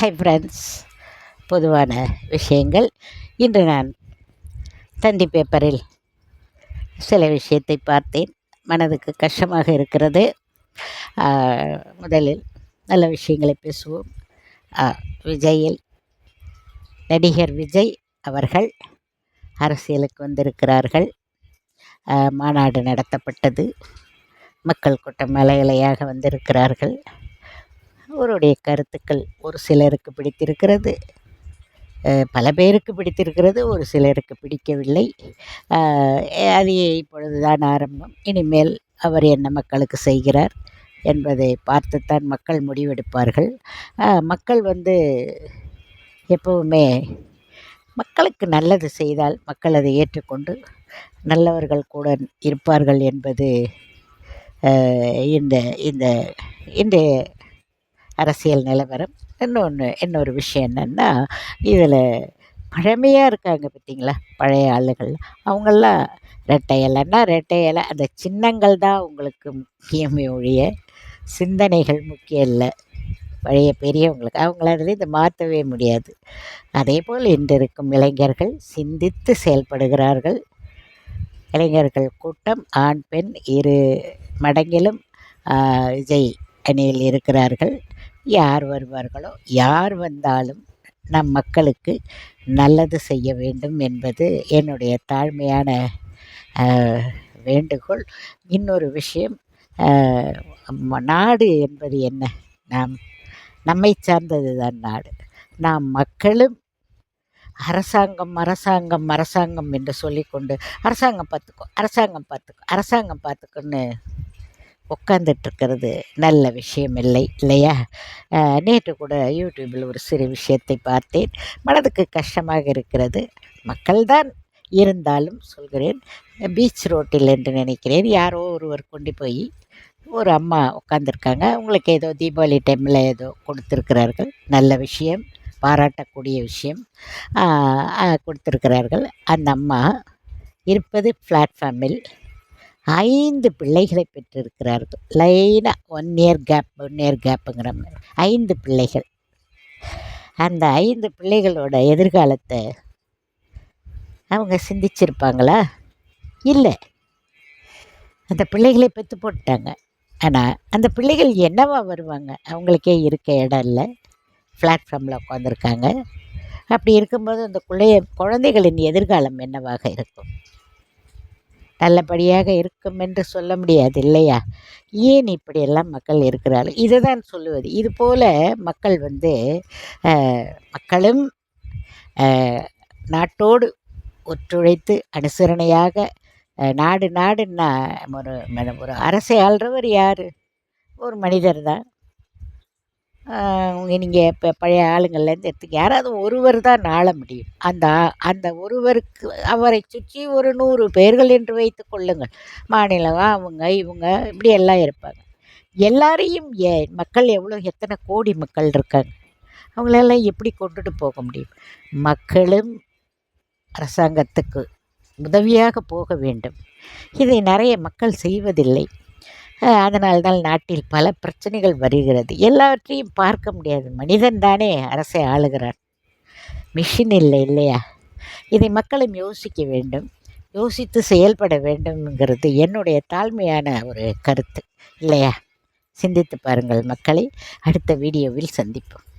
Hi friends பொதுவான விஷயங்கள். இன்று நான் தந்தி பேப்பரில் சில விஷயத்தை பார்த்தேன். மனதுக்கு கஷ்டமாக இருக்கிறது. முதலில் நல்ல விஷயங்களை பேசுவோம். விஜயில் நடிகர் விஜய் அவர்கள் அரசியலுக்கு வந்திருக்கிறார்கள். மாநாடு நடத்தப்பட்டது. மக்கள் கூட்டம் மலையலையாக வந்திருக்கிறார்கள். அவருடைய கருத்துக்கள் ஒரு சிலருக்கு பிடித்திருக்கிறது. பல பேருக்கு பிடித்திருக்கிறது ஒரு சிலருக்கு பிடிக்கவில்லை. அது இப்பொழுதுதான் ஆரம்பம். இனிமேல் அவர் என்ன மக்களுக்கு செய்கிறார் என்பதை பார்த்துத்தான் மக்கள் முடிவெடுப்பார்கள். மக்கள் வந்து எப்பவுமே மக்களுக்கு நல்லது செய்தால் மக்கள் அதை ஏற்றுக்கொண்டு நல்லவர்கள் கூட இருப்பார்கள் என்பது இந்த இந்த இன்றைய அரசியல் நிலவரம். இன்னொன்று இன்னொரு விஷயம் என்னென்னா இதில் பழமையாக இருக்காங்க பார்த்தீங்களா? பழைய ஆளுகள். அவங்கெல்லாம் ரெட்டை இலைன்னா ரெட்டை இலை. அந்த சின்னங்கள் தான் உங்களுக்கு முக்கியமே ஒழிய சிந்தனைகள் முக்கியம் இல்லை. பழைய பெரியவங்களுக்கு அவங்கள அதில் இதை மாற்றவே முடியாது. அதே போல் இன்று இருக்கும் இளைஞர்கள் சிந்தித்து செயல்படுகிறார்கள். இளைஞர்கள் கூட்டம் ஆண் பெண் இரு மடங்கிலும் விஜய் அணியில் இருக்கிறார்கள். யார் வருவார்களோ யார் வந்தாலும் நம் மக்களுக்கு நல்லது செய்ய வேண்டும் என்பது என்னுடைய தாழ்மையான வேண்டுகோள். இன்னொரு விஷயம் நாடு என்பது என்ன? நாம் நம்மை சார்ந்தது தான் நாடு. நாம் மக்களும் அரசாங்கம் அரசாங்கம் அரசாங்கம் என்று சொல்லிக்கொண்டு அரசாங்கம் பார்த்துக்கோ அரசாங்கம் பார்த்துக்கோ அரசாங்கம் பார்த்துக்கோன்னு உட்காந்துட்ருக்கிறது நல்ல விஷயம் இல்லை இல்லையா நேற்று கூட யூடியூப்பில் ஒரு சிறு விஷயத்தை பார்த்தேன். மனதுக்கு கஷ்டமாக இருக்கிறது. மக்கள்தான் இருந்தாலும் சொல்கிறேன் பீச் ரோட்டில் என்று நினைக்கிறேன். யாரோ ஒருவர் கொண்டு போய் ஒரு அம்மா உட்காந்துருக்காங்க அவங்களுக்கு ஏதோ தீபாவளி டைமில் ஏதோ கொடுத்துருக்கிறார்கள். நல்ல விஷயம் பாராட்டக்கூடிய விஷயம் கொடுத்துருக்கிறார்கள். அந்த அம்மா இருப்பது பிளாட்ஃபார்மில் ஐந்து பிள்ளைகளை பெற்றிருக்கிறார்கள் லைனாக one year gap one year கேப்புங்கிற மாதிரி. ஐந்து பிள்ளைகள். அந்த ஐந்து பிள்ளைகளோட எதிர்காலத்தை அவங்க சிந்திச்சிருப்பாங்களா? இல்லை. அந்த பிள்ளைகளை பெற்று போட்டாங்க ஆனால் அந்த பிள்ளைகள் என்னவா வருவாங்க? அவங்களுக்கே இருக்க இடம் இல்லை. பிளாட்ஃபார்மில் உட்காந்துருக்காங்க அப்படி இருக்கும்போது அந்த குழைய குழந்தைகளின் எதிர்காலம் என்னவாக இருக்கும்? நல்லபடியாக இருக்கும் என்று சொல்ல முடியாது இல்லையா? ஏன் இப்படியெல்லாம் மக்கள் இருக்கிறார்கள்? இதை தான் சொல்லுவது. இது போல் மக்கள் வந்து மக்களும் நாட்டோடு ஒத்துழைத்து அனுசரணையாக நாடு நாடுன்னா ஒரு ஒரு அரசை ஆள்றவர் யார்? ஒரு மனிதர் தான். நீங்கள் இப்போ பழைய ஆளுங்கள்லேருந்து எடுத்துக்க யாராவது ஒருவர் தான் ஆள முடியும். அந்த அந்த ஒருவருக்கு அவரை சுற்றி ஒரு நூறு பேர்கள் என்று வைத்து கொள்ளுங்கள். மாநிலம் அவங்க இவங்க இப்படி எல்லாம் இருப்பாங்க. எல்லாரையும் ஏ மக்கள் எவ்வளோ எத்தனை கோடி மக்கள் இருக்காங்க? அவங்களெல்லாம் எப்படி கொண்டுட்டு போக முடியும்? மக்களும் அரசாங்கத்துக்கு உதவியாக போக வேண்டும். இதை நிறைய மக்கள் செய்வதில்லை. அதனால்தான் நாட்டில் பல பிரச்சனைகள் வருகிறது. எல்லாவற்றையும் பார்க்க முடியாது. மனிதன் தானே அரசை ஆளுகிறான். மிஷின் இல்லை இல்லையா? இதை மக்களும் யோசிக்க வேண்டும். யோசித்து செயல்பட வேண்டும்ங்கிறது என்னுடைய தாழ்மையான ஒரு கருத்து. இல்லையா? சிந்தித்து பாருங்கள் மக்களை. அடுத்த வீடியோவில் சந்திப்போம்.